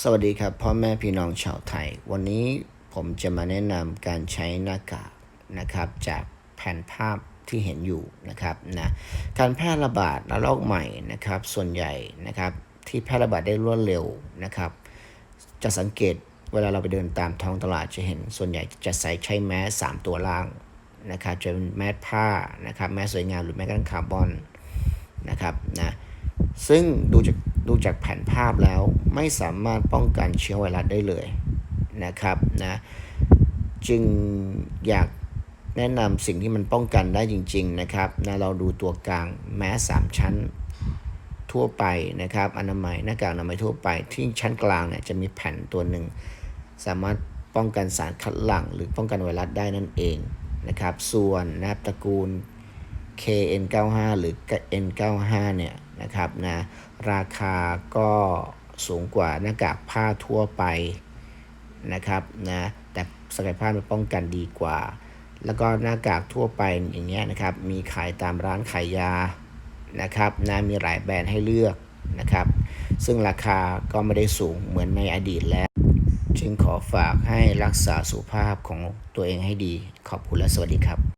สวัสดีครับพ่อแม่พี่น้องชาวไทย วันนี้ผมจะมาแนะนำการใช้หน้ากากนะครับ จากแผนภาพที่เห็นอยู่นะครับนะการแพร่ระบาดระลอกใหม่นะครับ ส่วนใหญ่นะครับ ที่แพร่ระบาดได้รวดเร็วนะครับ จะสังเกตเวลาเราไปเดินตามท้องตลาดจะเห็น ส่วนใหญ่จะใส่ใช้แมสสามตัวล่างนะครับจะเป็นแมสผ้านะครับแมสสวยงามหรือแมสกันคาร์บอนนะครับนะซึ่งดูจาก ดูจากแผนภาพแล้วไม่สามารถป้องกันเชื้อไวรัสได้เลยนะครับนะจึงอยากแนะนำสิ่งที่มันป้องกันได้จริง ๆ นะครับนะเราดูตัวกลางแมสสามชั้นทั่วไปนะครับ อนามัยหน้ากากอนามัยทั่วไปที่ชั้นกลางเนี่ยจะมีแผ่นตัวหนึ่ง สามารถป้องกันสารคัดหลั่ง หรือป้องกันไวรัสได้นั่นเองนะครับ ส่วนนะครับตระกูล KN95 หรือ N95 เนี่ย นะครับนะราคาก็สูงกว่าหน้ากากผ้าทั่วไปนะครับนะแต่ศักยภาพมันป้องกันดีกว่า แล้วก็หน้ากากทั่วไปอย่างเงี้ยนะครับมีขายตามร้านขายยานะครับนะมีหลายแบรนด์ให้เลือกนะครับ ซึ่งราคาก็ไม่ได้สูงเหมือนในอดีตแล้ว จึงขอฝากให้รักษาสุขภาพของตัวเองให้ดี ขอบคุณและสวัสดีครับ